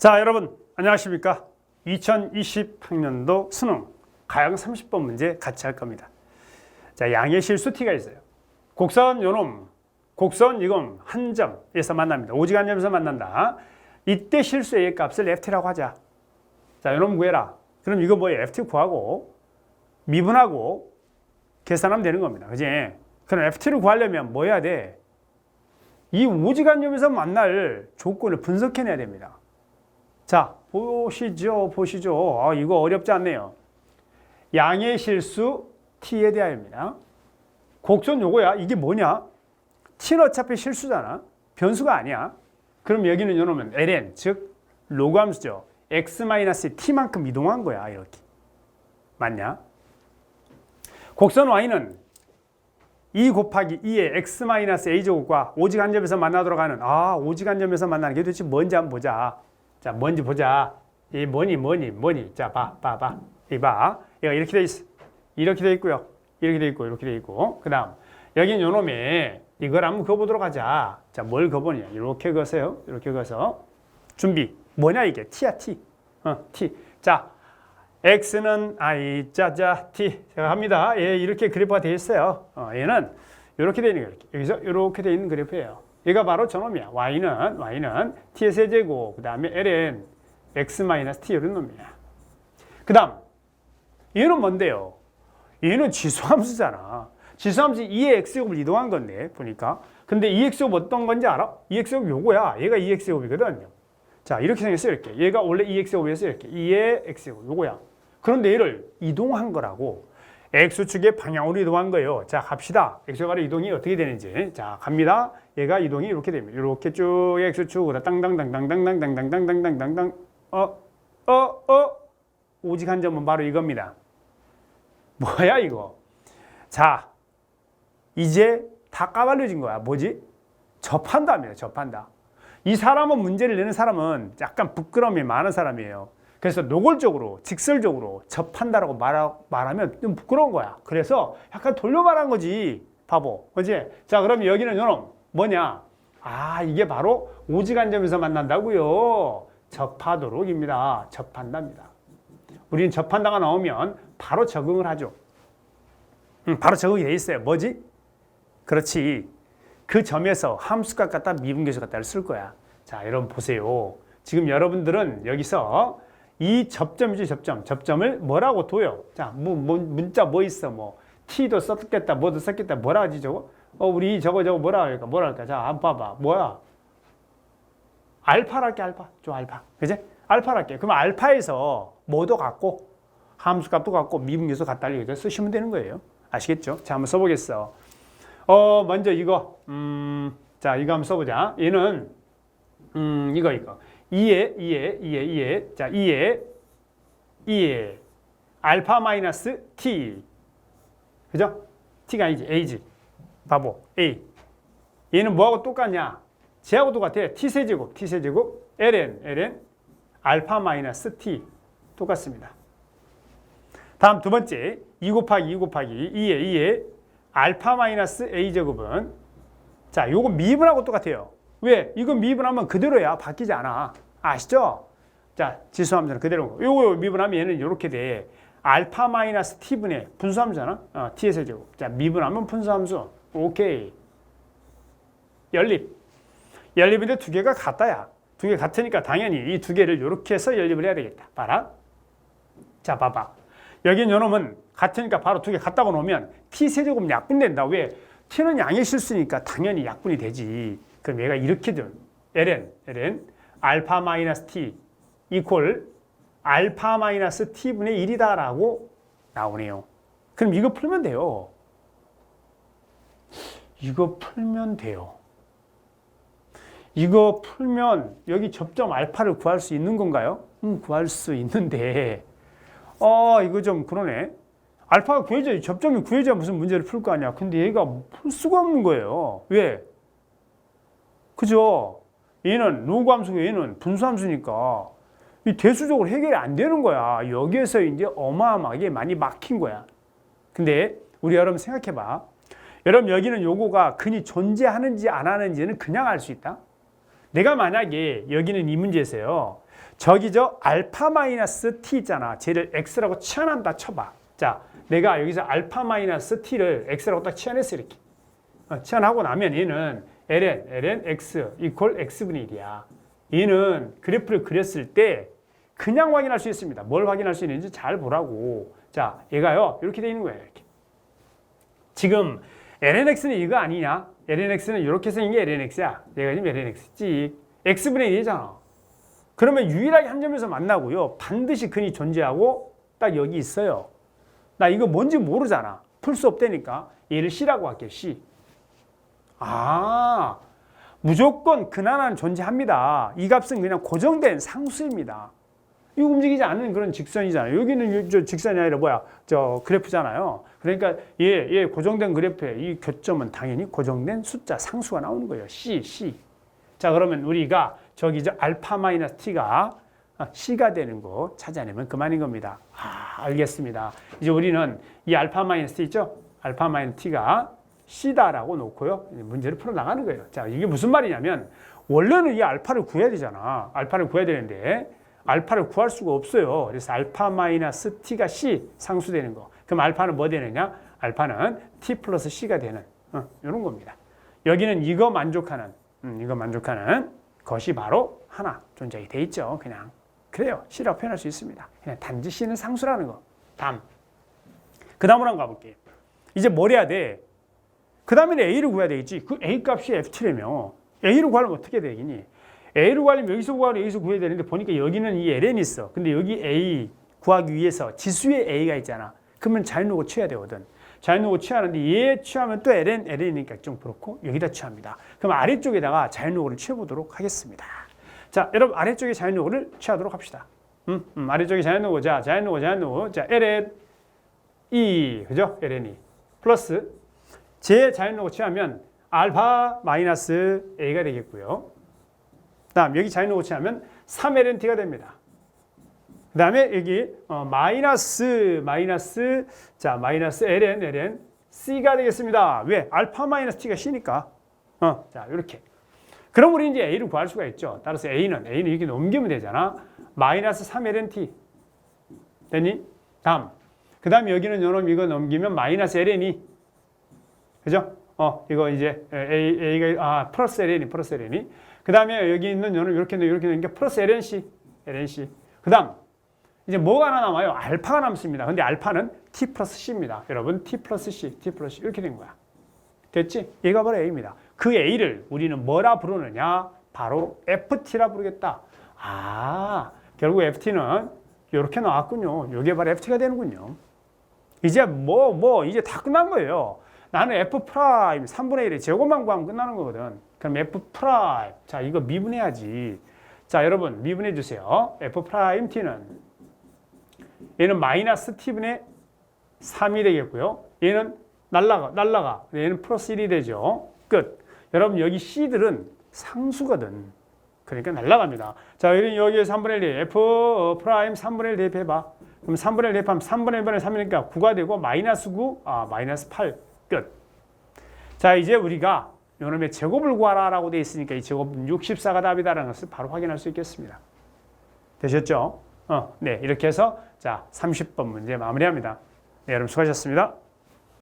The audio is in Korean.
자, 여러분 안녕하십니까? 2020학년도 수능 가형 30번 문제 같이 할 겁니다. 자, 양의 실수 t가 있어요. 곡선 요놈, 곡선 이건 한 점에서 만납니다. 한 점에서 만난다. 이때 실수의 값을 ft라고 하자. 자, 요놈 구해라. 그럼 이거 뭐예요? ft 구하고 미분하고 계산하면 되는 겁니다. 그지? 그럼 ft를 구하려면 뭐 해야 돼? 이 오지간 점에서 만날 조건을 분석해내야 됩니다. 자, 보시죠, 보시죠. 아, 이거 어렵지 않네요. 양의 실수 t에 대하여입니다. 곡선 요거야. 이게 뭐냐? t는 어차피 실수잖아. 변수가 아니야. 그럼 여기는 요놈은 ln, 즉 로그 함수죠. x-t만큼 이동한 거야, 이렇게. 맞냐? 곡선 y는 2 곱하기 2의 x-a 제곱과 오직 한 점에서 만나도록 하는 아 오직 한 점에서 만나는 게 도대체 뭔지 한번 보자 자 뭔지 보자. 이 뭐니 뭐니 뭐니. 자 봐 봐 봐. 이 봐. 얘가 이렇게 돼 있어 이렇게 돼 있고요. 이렇게 돼 있고 이렇게 돼 있고. 그 다음 여긴 요놈에 이걸 한번 그어보도록 하자. 자 뭘 그어보냐? 이렇게 그어서요. 이렇게 그어서. 준비. 뭐냐 이게? t야 t 어, t 자 x는 i 짜자 t. 제가 합니다. 예, 이렇게 그래프가 되어 있어요. 어, 얘는 이렇게 되어 있는 거예요. 이렇게. 여기서 이렇게 되어 있는 그래프예요. 얘가 바로 저놈이야. y는 y는 t의 세제곱 그다음에 ln x 마이너스 t 이런 놈이야. 그 다음 얘는 뭔데요? 얘는 지수함수잖아. 지수함수 2의 x제곱을 이동한 건데 보니까. 근데 2x제곱 어떤 건지 알아? 2x제곱 요거야. 얘가 2x제곱이거든요. 자 이렇게 생겼어요. 이렇게. 얘가 원래 2x제곱이었어요. 이렇게. 2의 x제곱 요거야. 그런데 얘를 이동한 거라고 x축의 방향으로 이동한 거예요. 자, 갑시다. x축의 이동이 어떻게 되는지. 자, 갑니다. 얘가 이동이 이렇게 됩니다. 이렇게 쭉 x축으로 땅땅땅땅땅땅땅땅땅땅땅땅땅 어, 어, 어. 오직 한 점은 바로 이겁니다. 뭐야 이거? 자, 이제 다 까발려진 거야. 뭐지? 접한다입니다. 접한다. 이 사람은 문제를 내는 사람은 약간 부끄러움이 많은 사람이에요. 그래서 노골적으로 직설적으로 접한다라고 말하, 말하면 좀 부끄러운 거야. 그래서 약간 돌려 말한 거지. 바보. 그지? 자, 그럼 여기는 요놈 뭐냐? 아, 이게 바로 오지간점에서 만난다고요. 접하도록입니다. 접한답니다. 우리는 접한다가 나오면 바로 적응을 하죠. 음, 바로 적응이 돼 있어요. 뭐지? 그렇지. 그 점에서 함수값 갖다 미분계수 갖다를 쓸 거야. 자, 여러분 보세요. 지금 여러분들은 여기서 이 접점이지 접점. 접점을 뭐라고 둬요? 자, 뭐, 뭐, 문자 뭐 있어? 뭐 t도 썼겠다, 뭐도 썼겠다. 뭐라 하지 저거? 어, 우리 저거 저거 뭐라 할까? 뭐라 할까? 자, 한번 봐봐. 뭐야? 알파랄게 알파. 저 알파. 그지? 알파랄게. 그럼 알파에서 뭐도 같고 함수값도 같고 미분계수 같다 이렇게 쓰시면 되는 거예요. 아시겠죠? 자, 한번 써보겠어. 어, 먼저 이거. 음, 자, 이거 한번 써보자. 얘는 음, 이거 이거. 2에 2에 2에 2에 자 2에 2에 알파 마이너스 t 그죠? t가 아니지 a지 바보 a 얘는 뭐하고 똑같냐? 쟤하고 똑같아 t 세제곱 t 세제곱 ln ln 알파 마이너스 t 똑같습니다. 다음 두 번째 2 곱하기 2 곱하기 2에 2에 알파 마이너스 a 제곱은 자 요거 미분하고 똑같아요. 왜? 이거 미분하면 그대로야. 바뀌지 않아. 아시죠? 자, 지수함수는 그대로. 요거 미분하면 얘는 이렇게 돼. 알파 마이너스 t분의 분수함수잖아. 어, t의 세제곱. 자, 미분하면 분수함수. 오케이. 연립. 연립인데 두 개가 같다야. 두 개 같으니까 당연히 이 두 개를 이렇게 해서 연립을 해야 되겠다. 봐라. 자, 봐봐. 여긴 요놈은 같으니까 바로 두 개 같다고 놓으면 t 세제곱 약분된다. 왜? t는 양의 실수니까 당연히 약분이 되지. 그럼 얘가 이렇게 돼. ln, ln 알파 마이너스 t 이퀄 알파 마이너스 t분의 1이다라고 나오네요. 그럼 이거 풀면 돼요. 이거 풀면 돼요. 이거 풀면 여기 접점 알파를 구할 수 있는 건가요? 음, 구할 수 있는데 어, 이거 좀 그러네. 알파가 구해져, 접점이 구해져야 무슨 문제를 풀 거 아니야. 근데 얘가 풀 수가 없는 거예요. 왜? 그죠? 얘는 로그함수고 얘는 분수함수니까 이 대수적으로 해결이 안 되는 거야. 여기에서 이제 어마어마하게 많이 막힌 거야. 근데 우리 여러분 생각해 봐. 여러분 여기는 요거가 근이 존재하는지 안 하는지는 그냥 알 수 있다. 내가 만약에 여기는 이 문제에서요. 저기 저 알파 마이너스 t 있잖아. 쟤를 x라고 치환한다 쳐봐. 자, 내가 여기서 알파 마이너스 t를 x라고 딱 치환했어 이렇게. 어, 치환하고 나면 얘는 ln, ln x 이퀄 x분의 1이야. 얘는 그래프를 그렸을 때 그냥 확인할 수 있습니다. 뭘 확인할 수 있는지 잘 보라고. 자, 얘가요. 이렇게 돼 있는 거예요. 이렇게. 지금 lnx는 이거 아니냐? lnx는 이렇게 생긴 게 lnx야. 얘가 지금 lnx지. x분의 1이잖아. 그러면 유일하게 한 점에서 만나고요. 반드시 근이 존재하고 딱 여기 있어요. 나 이거 뭔지 모르잖아. 풀 수 없다니까. 얘를 C라고 할게요. C. 아, 무조건 근 하나는 존재합니다. 이 값은 그냥 고정된 상수입니다. 이 움직이지 않는 그런 직선이잖아요. 여기는 저 직선이 아니라 뭐야? 저 그래프잖아요. 그러니까 얘, 얘 고정된 그래프의 이 교점은 당연히 고정된 숫자 상수가 나오는 거예요. C, C. 자, 그러면 우리가 저기 저 알파 마이너스 t가 C가 되는 거 찾아내면 그만인 겁니다. 아, 알겠습니다. 이제 우리는 이 알파 마이너스 t 있죠? 알파 마이너스 t가 C다라고 놓고요. 문제를 풀어 나가는 거예요. 자, 이게 무슨 말이냐면 원래는 이 알파를 구해야 되잖아. 알파를 구해야 되는데 알파를 구할 수가 없어요. 그래서 알파 마이너스 t가 c 상수되는 거. 그럼 알파는 뭐 되느냐? 알파는 t 플러스 c가 되는 어, 이런 겁니다. 여기는 이거 만족하는 음, 이거 만족하는 것이 바로 하나 존재이 돼 있죠. 그냥 그래요. c라고 표현할 수 있습니다. 그냥 단지 c는 상수라는 거. 담. 그 다음으로 한번 가볼게요. 이제 뭘 해야 돼? 그 다음에 a를 구해야 되겠지. 그 a 값이 ft라며 a를 구하려면 어떻게 되겠니? A를 구하려면 여기서 구하면 여기서 구해야 되는데 보니까 여기는 이 ln이 있어. 근데 여기 A 구하기 위해서 지수에 A가 있잖아. 그러면 자연노고 취해야 되거든. 자연노고 취하는데 얘 취하면 또 ln, ln이니까 좀 그렇고 여기다 취합니다. 그럼 아래쪽에다가 자연노고를 취해보도록 하겠습니다. 자, 여러분 아래쪽에 자연노고를 취하도록 합시다. 음, 음, 아래쪽에 자연노고, 자, 자연노고, 자연노고, 자, ln, e, 그죠? ln이 플러스 제 자연노고 취하면 알파 마이너스 a가 되겠고요. 다음 여기 자연노고 취하면 3lnt가 됩니다. 그 다음에 여기 어, 마이너스 마이너스 자 마이너스 ln ln c가 되겠습니다. 왜? 알파 마이너스 t가 c니까. 어, 자 이렇게. 그럼 우리 이제 a를 구할 수가 있죠. 따라서 a는 a는 이렇게 넘기면 되잖아. 마이너스 3lnt 됐니? 다음. 그 다음에 여기는 요놈 이거 넘기면 마이너스 ln이 그죠? 어 이거 이제 a a가 아 플러스 ln이 플러스 ln이 그 다음에 여기 있는 요놈 이렇게 이렇게 되는 게 플러스 lnc lnc 그 다음 이제 뭐가 하나 남아요? 알파가 남습니다. 근데 알파는 t 플러스 c입니다. 여러분 t 플러스 c, t 플러스 c 이렇게 된 거야. 됐지? 얘가 바로 a입니다. 그 a를 우리는 뭐라 부르느냐? 바로 ft라 부르겠다. 아, 결국 ft는 이렇게 나왔군요. 이게 바로 ft가 되는군요. 이제 뭐, 뭐, 이제 다 끝난 거예요. 나는 f 프라임 3분의 1의 제곱만 구하면 끝나는 거거든. 그럼 f 프라임. 자, 이거 미분해야지. 자, 여러분, 미분해 주세요. f 프라임 t는 얘는 마이너스 t분의 3이 되겠고요. 얘는 날라가, 날라가. 얘는 플러스 1이 되죠. 끝. 여러분, 여기 c들은 상수거든. 그러니까 날라갑니다. 자, 여기 여기에 3분의 1, f 프라임 3분의 1 대입해봐. 그럼 3분의 1 대입하면 3분의 1분의 3이니까 9가 되고 마이너스 9, 아, 마이너스 8. 끝. 자, 이제 우리가 요놈의 제곱을 구하라 라고 되어 있으니까 이 제곱은 64가 답이다라는 것을 바로 확인할 수 있겠습니다. 되셨죠? 어, 네, 이렇게 해서 자, 30번 문제 마무리합니다. 네, 여러분 수고하셨습니다.